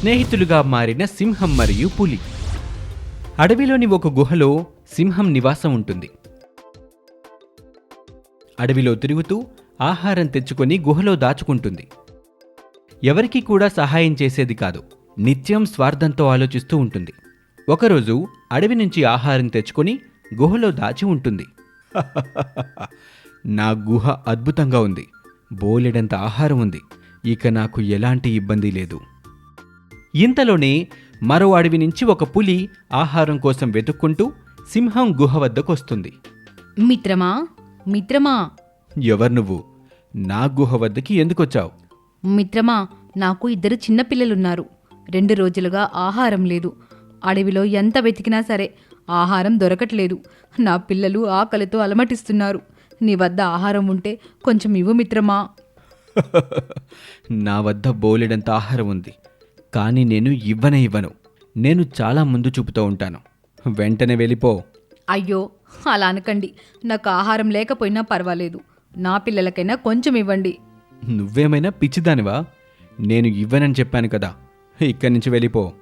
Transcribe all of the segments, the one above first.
స్నేహితులుగా మారిన సింహం మరియు పులి. అడవిలోని ఒక గుహలో సింహం నివాసం ఉంటుంది. అడవిలో తిరుగుతూ ఆహారం తెచ్చుకొని గుహలో దాచుకుంటుంది. ఎవరికీ కూడా సహాయం చేసేది కాదు. నిత్యం స్వార్థంతో ఆలోచిస్తూ ఉంటుంది. ఒకరోజు అడవి నుంచి ఆహారం తెచ్చుకొని గుహలో దాచి ఉంటుంది. నా గుహ అద్భుతంగా ఉంది. బోలెడంత ఆహారం ఉంది. ఇక నాకు ఎలాంటి ఇబ్బంది లేదు. ఇంతలోనే మరో అడవి నుంచి ఒక పులి ఆహారం కోసం వెతుక్కుంటూ సింహం గుహ వద్దకొస్తుంది మిత్రమా మిత్రమా. ఎవరు నువ్వు? నా గుహ వద్దకి ఎందుకొచ్చావు మిత్రమా నాకు ఇద్దరు చిన్నపిల్లలున్నారు రెండు రోజులుగా ఆహారం లేదు. అడవిలో ఎంత వెతికినా సరే ఆహారం దొరకట్లేదు. నా పిల్లలు ఆకలితో అలమటిస్తున్నారు. నీ వద్ద ఆహారం ఉంటే కొంచెం ఇవ్వు మిత్రమా. నా వద్ద బోలెడంత ఆహారం ఉంది. కానీ నేను ఇవ్వనే ఇవ్వను. నేను చాలా ముందు చూపుతూ ఉంటాను. వెంటనే వెళ్ళిపో. అయ్యో అలా అనకండి. నాకు ఆహారం లేకపోయినా పర్వాలేదు. నా పిల్లలకైనా కొంచెం ఇవ్వండి. నువ్వేమైనా పిచ్చిదానివా? నేను ఇవ్వనని చెప్పాను కదా. ఇక్కడి నుంచి వెళ్ళిపో.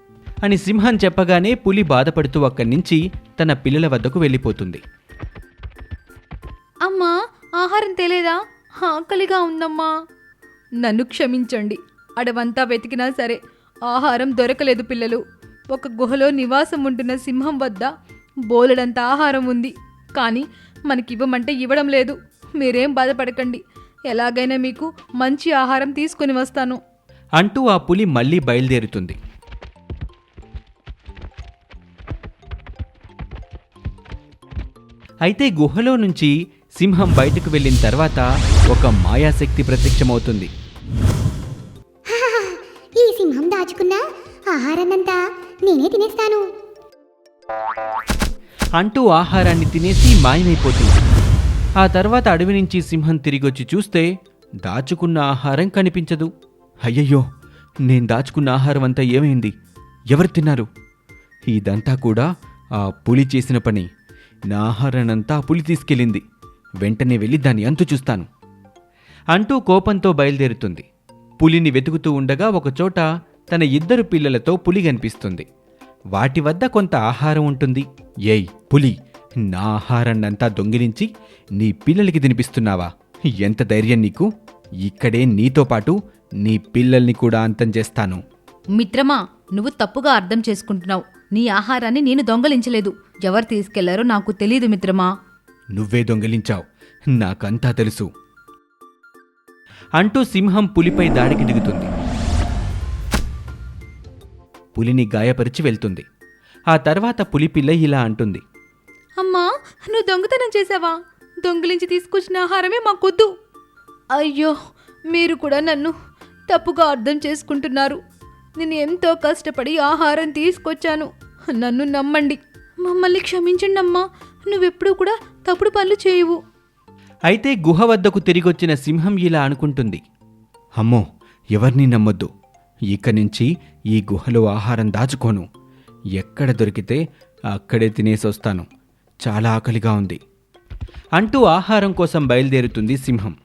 అని సింహం చెప్పగానే పులి బాధపడుతూ అక్కడి నుంచి తన పిల్లల వద్దకు వెళ్ళిపోతుంది. అమ్మా ఆహారం తేలేదా? ఆకలిగా ఉందమ్మా. నన్ను క్షమించండి. అడవంతా వెతికినా సరే ఆహారం దొరకలేదు పిల్లలు. ఒక గుహలో నివాసం ఉంటున్న సింహం వద్ద బోలెడంత ఆహారం ఉంది. కానీ మనకివ్వమంటే ఇవ్వడం లేదు. మీరేం బాధపడకండి. ఎలాగైనా మీకు మంచి ఆహారం తీసుకొని వస్తాను. అంటూ ఆ పులి మళ్ళీ బయలుదేరుతుంది. అయితే గుహలో నుంచి సింహం బయటకు వెళ్ళిన తర్వాత ఒక మాయాశక్తి ప్రత్యక్షమవుతుంది. ఆహారాన్నంతా నేనే తినేస్తాను. అంటూ ఆహారాన్ని తినేసి మాయమైపోతుంది. ఆ తర్వాత అడవి నుంచి సింహం తిరిగొచ్చి చూస్తే దాచుకున్న ఆహారం కనిపించదు. అయ్యయ్యో నేను దాచుకున్న ఆహారం అంతా ఏమైంది? ఎవరు తిన్నారు? ఇదంతా కూడా ఆ పులి చేసిన పని. నా ఆహారాన్నంతా ఆ పులి తీసుకెళ్ళింది. వెంటనే వెళ్ళి దాన్ని అంతు చూస్తాను. అంటూ కోపంతో బయలుదేరుతుంది. పులిని వెతుకుతూ ఉండగా ఒకచోట తన ఇద్దరు పిల్లలతో పులి కనిపిస్తుంది. వాటి వద్ద కొంత ఆహారం ఉంటుంది. ఏయ్ పులి నా ఆహారాన్నంతా దొంగిలించి నీ పిల్లలకి తినిపిస్తున్నావా? ఎంత ధైర్యం నీకు? ఇక్కడే నీతో పాటు నీ పిల్లల్ని కూడా అంతం చేస్తాను. మిత్రమా నువ్వు తప్పుగా అర్థం చేసుకుంటున్నావు. నీ ఆహారాన్ని నేను దొంగలించలేదు. ఎవరు తీసుకెళ్ళారో నాకు తెలియదు మిత్రమా. నువ్వే దొంగిలించావు. నాకంతా తెలుసు. అంటూ సింహం పులిపై దాడికి దిగుతుంది. పులిని గాయపరిచి వెళ్తుంది. ఆ తర్వాత పులిపిల్ల ఇలా అంటుంది. అమ్మా నువ్వు దొంగతనం చేసావా దొంగిలించి తీసుకొచ్చిన ఆహారమే మాకొద్దు. అయ్యో మీరు కూడా నన్ను తప్పుగా అర్థం చేసుకుంటున్నారు. నేను ఎంతో కష్టపడి ఆహారం తీసుకొచ్చాను. నన్ను నమ్మండి. మమ్మల్ని క్షమించండి అమ్మా నువ్వెప్పుడూ కూడా తప్పుడు పనులు చేయవు. అయితే గుహ వద్దకు తిరిగొచ్చిన సింహం ఇలా అనుకుంటుంది. అమ్మో ఎవరిని నమ్మొద్దు. ఇక నుంచి ఈ గుహలో ఆహారం దాచుకోను. ఎక్కడ దొరికితే అక్కడే తినేసొస్తాను చాలా ఆకలిగా ఉంది. అంటూ ఆహారం కోసం బయలుదేరుతుంది సింహం.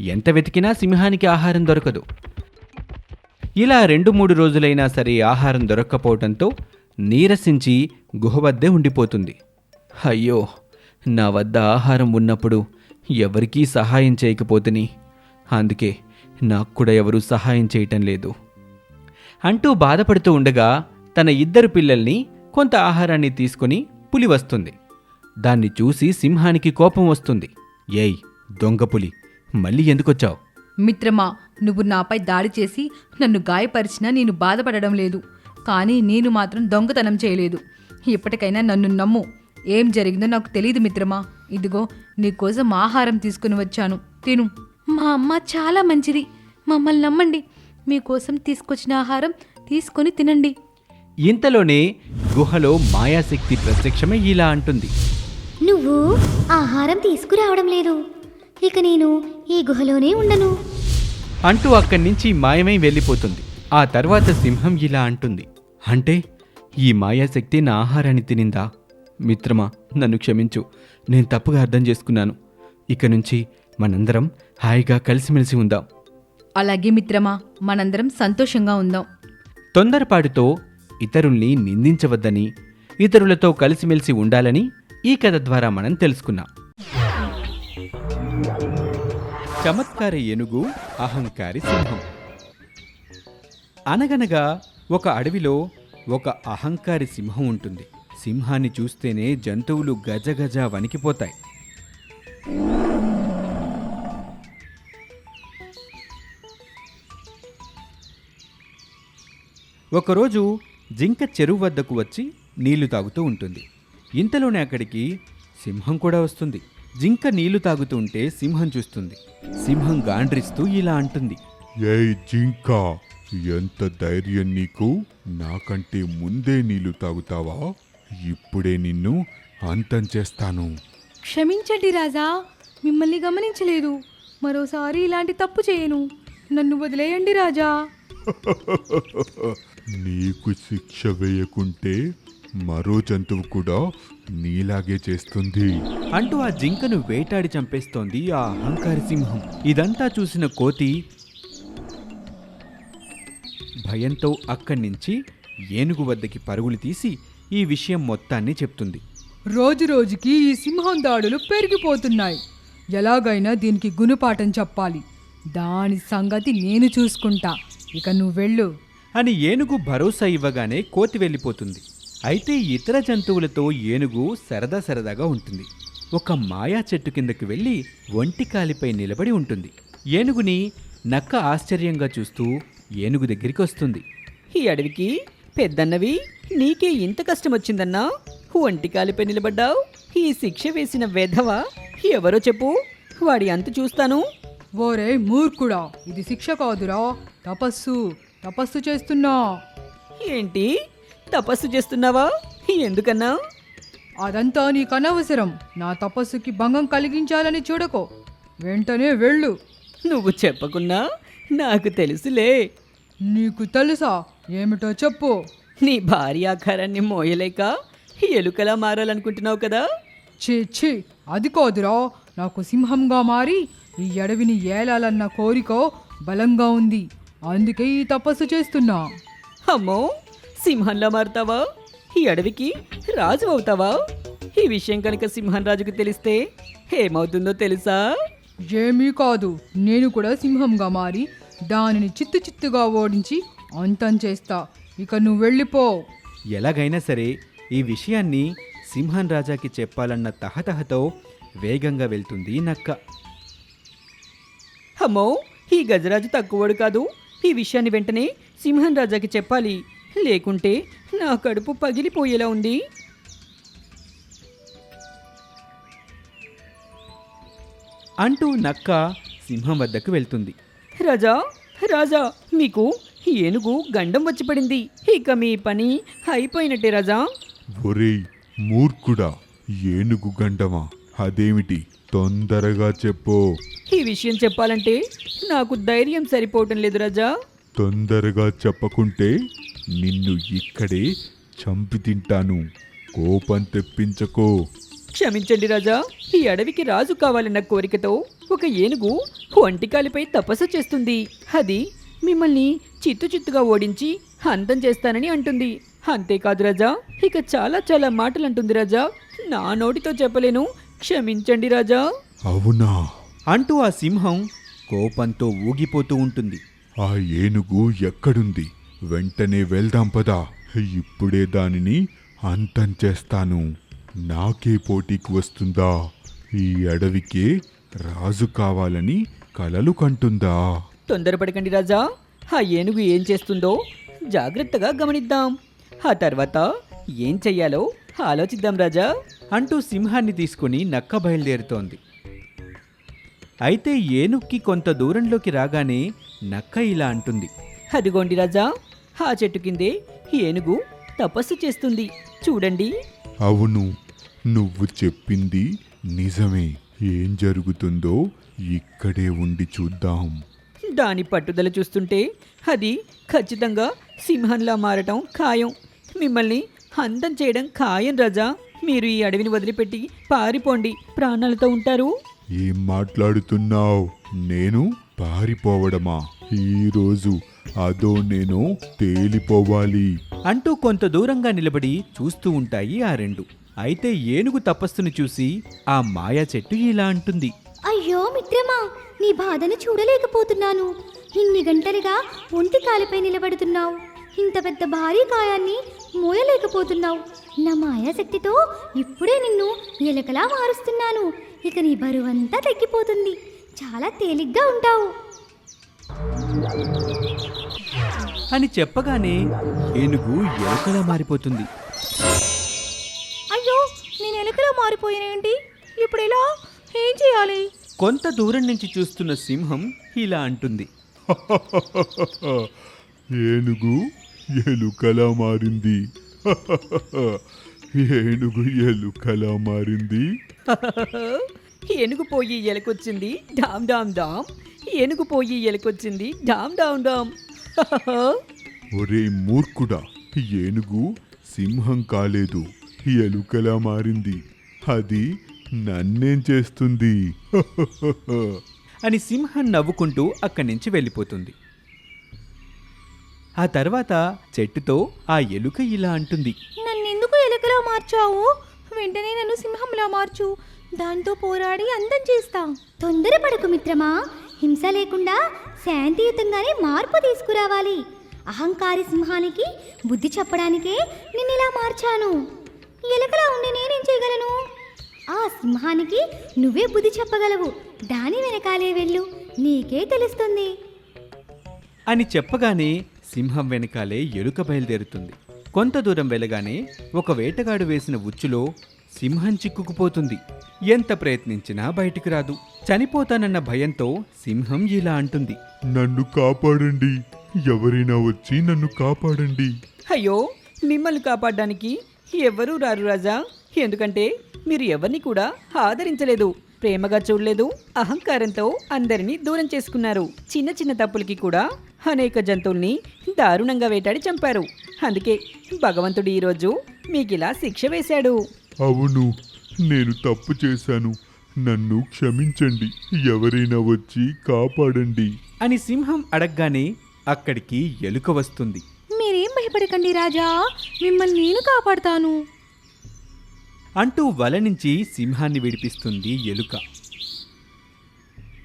ఎంత వెతికినా సింహానికి ఆహారం దొరకదు. ఇలా రెండు మూడు రోజులైనా సరే ఆహారం దొరక్కపోవడంతో నీరసించి గుహ వద్దే ఉండిపోతుంది. అయ్యో నా వద్ద ఆహారం ఉన్నప్పుడు ఎవరికీ సహాయం చేయకపోతుని. అందుకే నాకు కూడా ఎవరూ సహాయం చేయటం లేదు. అంటూ బాధపడుతూ ఉండగా తన ఇద్దరు పిల్లల్ని కొంత ఆహారాన్ని తీసుకొని పులి వస్తుంది. దాన్ని చూసి సింహానికి కోపం వస్తుంది. ఏయ్ దొంగ పులి మళ్ళీ ఎందుకొచ్చావు? మిత్రమా నువ్వు నాపై దాడి చేసి నన్ను గాయపరిచినా నేను బాధపడడం లేదు. కానీ నేను మాత్రం దొంగతనం చేయలేదు. ఇప్పటికైనా నన్ను నమ్ము. ఏం జరిగిందో నాకు తెలియదు మిత్రమా. ఇదిగో నీకోసం ఆహారం తీసుకుని వచ్చాను. తిను. మా అమ్మ చాలా మంచిది. మమ్మల్ని నమ్మండి. మీకోసం తీసుకొచ్చిన ఆహారం తీసుకొని తినండి. ఇంతలోనే గుహలో మాయాశక్తి ప్రత్యక్షమై ఇలా అంటుంది. నువ్వు ఆహారం తీసుకురావడం లేదు. ఇక నేను ఈ గుహలోనే ఉండను. అంటూ అక్కడి నుంచి మాయమై వెళ్ళిపోతుంది. ఆ తర్వాత సింహం ఇలా అంటుంది. అంటే ఈ మాయాశక్తి నా ఆహారాన్ని తినిందా? మిత్రమా నన్ను క్షమించు. నేను తప్పుగా అర్థం చేసుకున్నాను. ఇక నుంచి మనందరం హాయిగా కలిసిమెలిసి ఉందాం. అలాగే మిత్రమా మనందరం సంతోషంగా ఉందాం. తొందరపాటుతో ఇతరుల్ని నిందించవద్దని ఇతరులతో కలిసిమెలిసి ఉండాలని ఈ కథ ద్వారా మనం తెలుసుకున్నాం. చమత్కార ఏనుగు అహంకారి సింహం. అనగనగా ఒక అడవిలో ఒక అహంకారి సింహం ఉంటుంది. సింహాన్ని చూస్తేనే జంతువులు గజగజ వణికిపోతాయి. ఒకరోజు జింక చెరువు వద్దకు వచ్చి నీళ్ళు తాగుతూ ఉంటుంది. ఇంతలోనే అక్కడికి సింహం కూడా వస్తుంది. జింక నీళ్ళు తాగుతూ ఉంటే సింహం చూస్తుంది. సింహం గాండ్రిస్తూ ఇలా అంటుంది. ఏయ్ జింక ఎంత ధైర్యం నీకు? నాకంటే ముందే నీళ్ళు తాగుతావా? ఇప్పుడే నిన్ను అంతం చేస్తాను. క్షమించండి రాజా మిమ్మల్ని గమనించలేదు. మరోసారి ఇలాంటి తప్పు చేయను. నన్ను వదిలేయండి రాజా. నీకు శిక్ష వేయకుంటే మరో జంతువు కూడా నీలాగే చేస్తుంది. అంటూ ఆ జింకను వేటాడి చంపేస్తోంది ఆ అహంకారి సింహం. ఇదంతా చూసిన కోతి భయంతో అక్కడి నుంచి ఏనుగు వద్దకి పరుగులు తీసి ఈ విషయం మొత్తాన్ని చెప్తుంది. రోజు రోజుకి ఈ సింహం దాడులు పెరిగిపోతున్నాయి. ఎలాగైనా దీనికి గుణపాఠం చెప్పాలి. దాని సంగతి నేను చూసుకుంటా. ఇక నువ్వు వెళ్ళు అని ఏనుగు భరోసా ఇవ్వగానే కోతి వెళ్ళిపోతుంది. అయితే ఇతర జంతువులతో ఏనుగు సరదా సరదాగా ఉంటుంది. ఒక మాయా చెట్టు కిందకి వెళ్ళి ఒంటి కాలిపై నిలబడి ఉంటుంది. ఏనుగుని నక్క ఆశ్చర్యంగా చూస్తూ ఏనుగు దగ్గరికి వస్తుంది. ఈ అడవికి పెద్దన్నవి నీకే ఇంత కష్టం వచ్చిందన్నా ఒంటి కాలిపై నిలబడ్డావు? ఈ శిక్ష వేసిన వెధవ? ఎవరో చెప్పు. వాడి అంత చూస్తాను. ఓరే మూర్ఖుడా. ఇది శిక్ష కాదురా. తపస్సు. తపస్సు చేస్తున్నా. ఏంటి? తపస్సు చేస్తున్నావా? ఎందుకన్నా? అదంతా నీకు అనవసరం. నా తపస్సుకి భంగం కలిగించాలని చూడకో. వెంటనే వెళ్ళు. నువ్వు చెప్పకున్నా నాకు తెలుసులే. నీకు తెలుసా? ఏమిటో చెప్పు. నీ భార్య ఆకారాన్ని మోయలేక ఎలుకలా మారాలనుకుంటున్నావు కదా? ఛీ ఛీ. అది కాదురా. నాకు సింహంగా మారి ఈ అడవిని ఏలాలన్న కోరిక బలంగా ఉంది. అందుకే ఈ తపస్సు చేస్తున్నా. అమ్మో సింహంలా మారుతావా? ఈ అడవికి రాజు అవుతావా? ఈ విషయం కనుక సింహం రాజుకు తెలిస్తే ఏమవుతుందో తెలుసా? ఏమీ కాదు. నేను కూడా సింహంగా మారి దానిని చిత్తు చిత్తుగా ఓడించి అంతం చేస్తా. ఇక నువ్వు వెళ్ళిపో. ఎలాగైనా సరే ఈ విషయాన్ని సింహం రాజాకి చెప్పాలన్న తహతహతో వేగంగా వెళ్తుంది నక్క. అమ్మో ఈ గజరాజు తక్కువడు కాదు. ఈ విషయాన్ని వెంటనే సింహం రాజాకి చెప్పాలి. లేకుంటే నా కడుపు పగిలిపోయేలా ఉంది. అంటూ నక్క సింహం వద్దకు వెళ్తుంది. రాజా రాజా మీకు ఈ ఏనుగు గండం వచ్చి పడింది. ఇక మీ పని అయిపోయినట్టే రాజా. ఒరేయ్ మూర్ఖుడా ఏనుగు గండమా? అదేమిటి? తొందరగా చెప్పు. ఈ విషయం చెప్పాలంటే నాకు ధైర్యం సరిపోవటం లేదు రాజా. తొందరగా చెప్పకుంటే నిన్ను ఇక్కడే చంపి తింటాను. కోపం తెప్పించకో. క్షమించండి రాజా ఈ అడవికి రాజు కావాలన్న కోరికతో ఒక ఏనుగు ఒంటికాలిపై తపస్సు చేస్తుంది. అది మిమ్మల్ని చిత్తు చిత్తుగా ఓడించి అంతం చేస్తానని అంటుంది. అంతేకాదు రాజా ఇక చాలా చాలా మాటలు అంటుంది రాజా. నా నోటితో చెప్పలేను క్షమించండి రాజా. అవునా? అంటూ ఆ సింహం కోపంతో ఊగిపోతూ ఉంటుంది. ఆ ఏనుగు ఎక్కడుంది? వెంటనే వెళ్దాం పదా. ఇప్పుడే దానిని అంతం చేస్తాను. నాకే పోటీకి వస్తుందా? ఈ అడవికే రాజు కావాలని కలలు కంటుందా? తొందరపడకండి రాజా. ఆ ఏనుగు ఏం చేస్తుందో జాగ్రత్తగా గమనిద్దాం. ఆ తర్వాత ఏం చెయ్యాలో ఆలోచిద్దాం రాజా. అంటూ సింహాన్ని తీసుకుని నక్క బయలుదేరుతోంది. అయితే ఏనుక్కి కొంత దూరంలోకి రాగానే నక్క ఇలా అంటుంది. అదిగోండి రాజా ఆ చెట్టు కిందే ఏనుగు తపస్సు చేస్తుంది. చూడండి. అవును నువ్వు చెప్పింది నిజమే. ఏం జరుగుతుందో ఇక్కడే ఉండి చూద్దాం. దాని పట్టుదల చూస్తుంటే అది ఖచ్చితంగా సింహంలా మారటం ఖాయం. మిమ్మల్ని అంతం చేయడం ఖాయం రాజా. మీరు ఈ అడవిని వదిలిపెట్టి పారిపోండి. ప్రాణాలతో ఉంటారు. ఏం మాట్లాడుతున్నావు? నేను పారిపోవడమా? ఈరోజు అదో నేను తేలిపోవాలి. అంటూ కొంత దూరంగా నిలబడి చూస్తూ ఉంటాయి ఆ రెండు. అయితే ఏనుగు తపస్సును చూసి ఆ మాయా చెట్టు ఇలా అంటుంది. అయ్యో మిత్రమా నీ బాధను చూడలేకపోతున్నాను. ఇన్ని గంటలుగా ఒంటి కాలిపై నిలబడుతున్నావు. ఇంత పెద్ద భారీ కాయాన్ని మోయలేకపోతున్నావు. నా మాయాశక్తితో ఇప్పుడే నిన్ను ఎలకలా మారుస్తున్నాను. ఇక నీ బరువంతా తగ్గిపోతుంది. చాలా తేలిగ్గా ఉంటావు. అని చెప్పగానే ఏనుగు ఎలుకలా మారిపోతుంది. అయ్యో నేను ఎలుకలా మారిపోయానేంటి? ఇప్పుడు ఎలా ఏం చేయాలి? కొంత దూరం నుంచి చూస్తున్న సింహం ఇలా అంటుంది. ఏనుగు ఎలుకలా మారింది. ఏనుగు ఎలుకలా మారింది. ఏనుగు పోయి ఎలకొచ్చింది. Dam dam dam. ఏనుగు పోయి ఎలకొచ్చింది. Dam dam dam. ఒరే మూర్ఖుడా ఏనుగు సింహం కాలేదు. ఎలుకలా మారింది. అది నన్నేం చేస్తుంది? అని సింహం నవ్వుకుంటూ అక్కడి నుంచి వెళ్ళిపోతుంది. ఆ తర్వాత చెట్టుతో ఆ ఎలుక ఇలా అంటుంది. నన్నెందుకు ఎలుకలా మార్చావు? వెంటనే నన్ను సింహంలా మార్చు. దాంతో పోరాడి అందం చేస్తా. తొందరపడకు మిత్రమా. హింస లేకుండా శాంతియుతంగానే మార్పు తీసుకురావాలి. అహంకారి సింహానికి బుద్ధి చెప్పడానికే నిన్నిలా మార్చాను. ఎలుకలా ఉండి నేనేం చేయగలను? ఆ సింహానికి నువ్వే బుద్ధి చెప్పగలవు. దాని వెనకాలే వెళ్ళు. నీకే తెలుస్తుంది. అని చెప్పగానే సింహం వెనకాలే ఎలుక బయలుదేరుతుంది. కొంత దూరం వెళ్ళగానే ఒక వేటగాడు వేసిన ఉచ్చులో సింహం చిక్కుకుపోతుంది. ఎంత ప్రయత్నించినా బయటికి రాదు. చనిపోతానన్న భయంతో సింహం ఇలా అంటుంది. నన్ను కాపాడండి. ఎవరైనా వచ్చి నన్ను కాపాడండి. అయ్యో మిమ్మల్ని కాపాడడానికి ఎవరూ రారు రాజా. ఎందుకంటే మీరు ఎవరిని కూడా ఆదరించలేదు. ప్రేమగా చూడలేదు. అహంకారంతో అందరినీ దూరం చేసుకున్నారు. చిన్న చిన్న తప్పులకి కూడా అనేక జంతువుల్ని దారుణంగా వేటాడి చంపారు. అందుకే భగవంతుడు ఈరోజు మీకు ఇలా శిక్ష వేశాడు. అవును నేను తప్పు చేశాను. నన్ను క్షమించండి. ఎవరైనా వచ్చి కాపాడండి. అని సింహం అడగగానే అక్కడికి ఎలుక వస్తుంది. మీరేం భయపడకండి రాజా మిమ్మల్ని నేను కాపాడుతాను. అంటూ వల నుంచి సింహాన్ని విడిపిస్తుంది ఎలుక.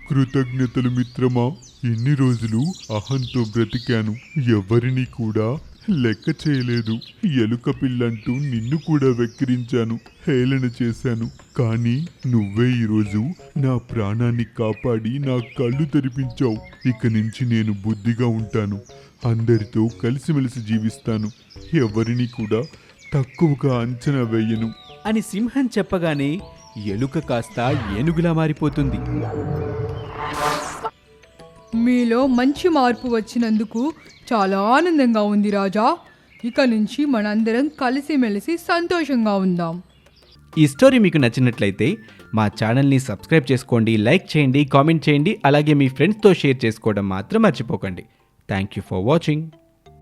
కృతజ్ఞతలు మిత్రమా. ఇన్ని రోజులు అహంతో బ్రతికాను. ఎవరిని కూడా లెక్క చేయలేదు. ఎలుక పిల్లంటూ నిన్ను కూడా వెక్కిరించాను. హేళన చేశాను. కానీ నువ్వే ఈరోజు నా ప్రాణాన్ని కాపాడి నా కళ్ళు తెరిపించావు. ఇక నుంచి నేను బుద్ధిగా ఉంటాను. అందరితో కలిసిమెలిసి జీవిస్తాను. ఎవరిని కూడా తక్కువగా అంచనా వేయను. అని సింహం చెప్పగానే ఎలుక కాస్త ఏనుగులా మారిపోతుంది. మీలో మంచి మార్పు వచ్చినందుకు చాలా ఆనందంగా ఉంది రాజా. ఇక నుంచి మనందరం కలిసిమెలిసి సంతోషంగా ఉందాం. ఈ స్టోరీ మీకు నచ్చినట్లయితే మా ఛానల్ని సబ్స్క్రైబ్ చేసుకోండి లైక్ చేయండి కామెంట్ చేయండి అలాగే మీ ఫ్రెండ్స్తో షేర్ చేసుకోవడం మాత్రం మర్చిపోకండి. Thank you for watching.